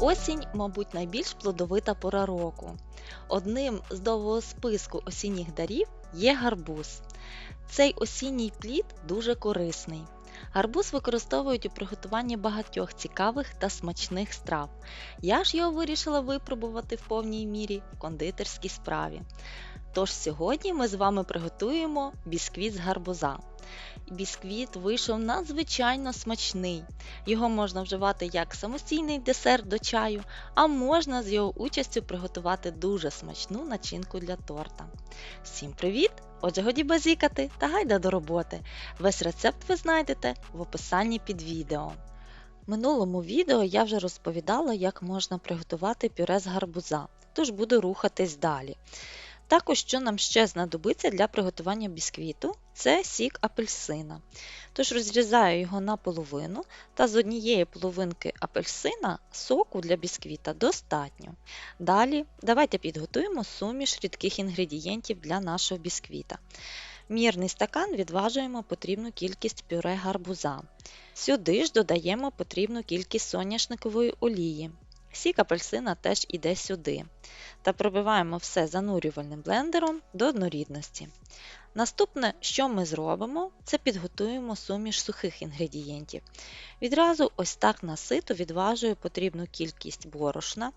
Осінь, мабуть, найбільш плодовита пора року. Одним з довгого списку осінніх дарів є гарбуз. Цей осінній плід дуже корисний. Гарбуз використовують у приготуванні багатьох цікавих та смачних страв. Я ж його вирішила випробувати в повній мірі в кондитерській справі. Тож сьогодні ми з вами приготуємо бісквіт з гарбуза. Бісквіт вийшов надзвичайно смачний. Його можна вживати як самостійний десерт до чаю, а можна з його участю приготувати дуже смачну начинку для торта. Всім привіт! Отже, годі базікати та гайда до роботи. Весь рецепт ви знайдете в описанні під відео. В минулому відео я вже розповідала, як можна приготувати пюре з гарбуза, тож буду рухатись далі. Також, що нам ще знадобиться для приготування бісквіту, це сік апельсина. Тож розрізаю його на половину та з однієї половинки апельсина соку для бісквіта достатньо. Далі давайте підготуємо суміш рідких інгредієнтів для нашого бісквіта. Мірний стакан відважуємо потрібну кількість пюре гарбуза. Сюди ж додаємо потрібну кількість соняшникової олії. Сік апельсина теж іде сюди. Та пробиваємо все занурювальним блендером до однорідності. Наступне, що ми зробимо, це підготуємо суміш сухих інгредієнтів. Відразу ось так на сито відважую потрібну кількість борошна.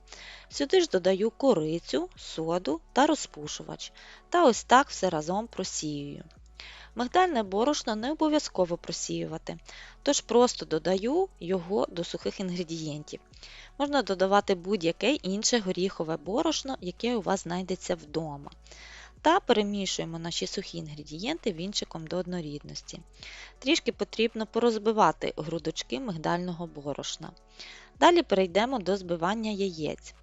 Сюди ж додаю корицю, соду та розпушувач. Та ось так все разом просіюю. Мигдальне борошно не обов'язково просіювати, тож просто додаю його до сухих інгредієнтів. Можна додавати будь-яке інше горіхове борошно, яке у вас знайдеться вдома. Та перемішуємо наші сухі інгредієнти вінчиком до однорідності. Трішки потрібно порозбивати грудочки мигдального борошна. Далі перейдемо до збивання яєць.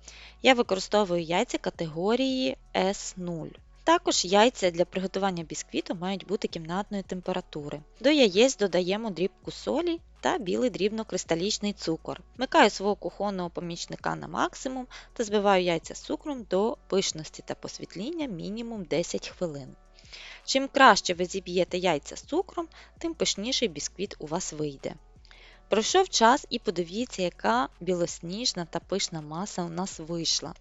Я використовую яйця категорії S0. Також яйця для приготування бісквіту мають бути кімнатної температури. До яєць додаємо дрібку солі та білий дрібнокристалічний цукор. Вмикаю свого кухонного помічника на максимум та збиваю яйця з цукром до пишності та посвітління мінімум 10 хвилин. Чим краще ви зіб'єте яйця з цукром, тим пишніший бісквіт у вас вийде. Пройшов час і подивіться, яка білосніжна та пишна маса у нас вийшла.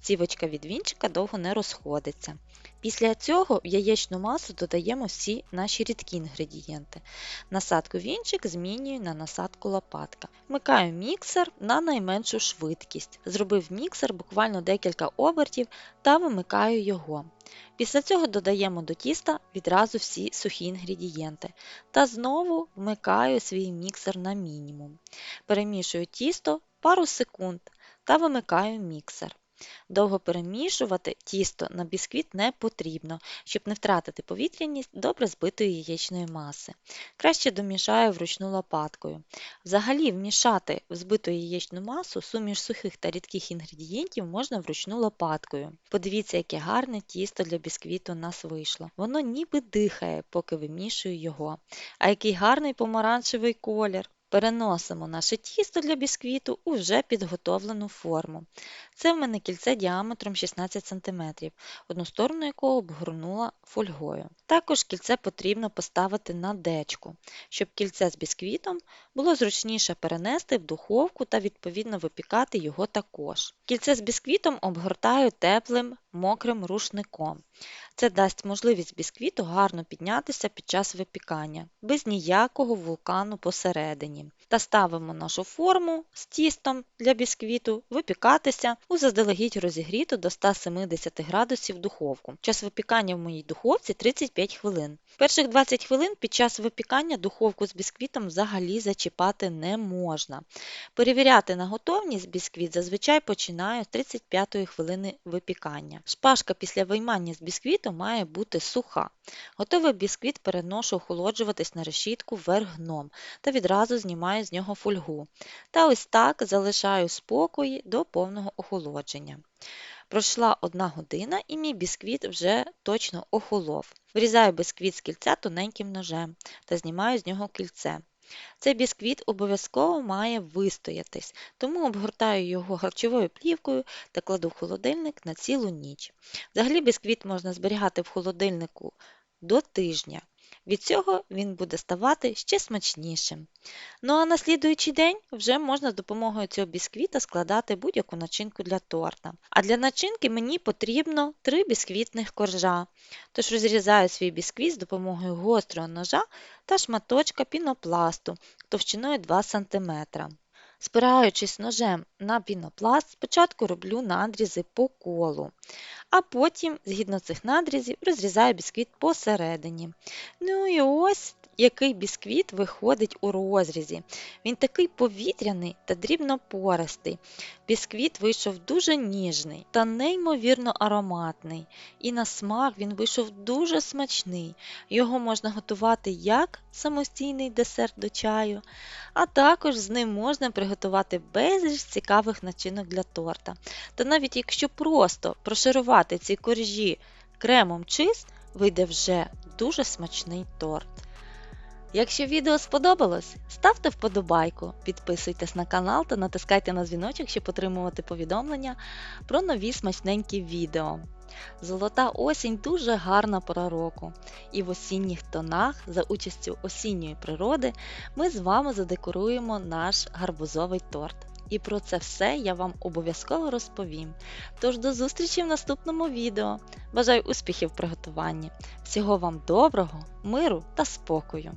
Цівочка від вінчика довго не розходиться. Після цього в яєчну масу додаємо всі наші рідкі інгредієнти. Насадку вінчик змінюю на насадку лопатка. Вмикаю міксер на найменшу швидкість. Зробив міксер буквально декілька обертів та вимикаю його. Після цього додаємо до тіста відразу всі сухі інгредієнти та знову вмикаю свій міксер на мінімум. Перемішую тісто пару секунд та вимикаю міксер. Довго перемішувати тісто на бісквіт не потрібно, щоб не втратити повітряність добре збитої яєчної маси. Краще домішаю вручну лопаткою. Взагалі, вмішати в збиту яєчну масу суміш сухих та рідких інгредієнтів можна вручну лопаткою. Подивіться, яке гарне тісто для бісквіту у нас вийшло. Воно ніби дихає, поки вимішую його. А який гарний помаранчевий колір! Переносимо наше тісто для бісквіту у вже підготовлену форму. Це в мене кільце діаметром 16 см, одну сторону якого обгорнула фольгою. Також кільце потрібно поставити на дечку, щоб кільце з бісквітом було зручніше перенести в духовку та відповідно випікати його також. Кільце з бісквітом обгортаю теплим мокрим рушником. Це дасть можливість бісквіту гарно піднятися під час випікання, без ніякого вулкану посередині. Та ставимо нашу форму з тістом для бісквіту випікатися у заздалегідь розігріту до 170 градусів духовку. Час випікання в моїй духовці 35 хвилин. Перших 20 хвилин під час випікання духовку з бісквітом взагалі зачіпати не можна. Перевіряти на готовність бісквіт зазвичай починаю з 35 хвилини випікання. Шпажка після виймання з бісквіту має бути суха. Готовий бісквіт переношу охолоджуватись на решітку вверх дном та відразу знімаю з нього фольгу. Та ось так залишаю спокої до повного охолодження. Пройшла одна година і мій бісквіт вже точно охолов. Вирізаю бісквіт з кільця тоненьким ножем та знімаю з нього кільце. Цей бісквіт обов'язково має вистоятись, тому обгортаю його харчовою плівкою та кладу в холодильник на цілу ніч. Взагалі бісквіт можна зберігати в холодильнику до тижня. Від цього він буде ставати ще смачнішим. Ну а на слідуючий день вже можна з допомогою цього бісквіта складати будь-яку начинку для торта. А для начинки мені потрібно 3 бісквітних коржа. Тож розрізаю свій бісквіт з допомогою гострого ножа та шматочка пінопласту товщиною 2 см. Спираючись ножем на пінопласт, спочатку роблю надрізи по колу, а потім, згідно цих надрізів, розрізаю бісквіт посередині. Ну і ось який бісквіт виходить у розрізі. Він такий повітряний та дрібнопористий. Бісквіт вийшов дуже ніжний та неймовірно ароматний. І на смак він вийшов дуже смачний. Його можна готувати як самостійний десерт до чаю, а також з ним можна приготувати безліч цікавих начинок для торта. Та навіть якщо просто прошарувати ці коржі кремом чиз, вийде вже дуже смачний торт. Якщо відео сподобалось, ставте вподобайку, підписуйтесь на канал та натискайте на дзвіночок, щоб отримувати повідомлення про нові смачненькі відео. Золота осінь дуже гарна пора року, і в осінніх тонах за участю осінньої природи ми з вами задекоруємо наш гарбузовий торт. І про це все я вам обов'язково розповім. Тож до зустрічі в наступному відео. Бажаю успіхів в приготуванні. Всього вам доброго, миру та спокою!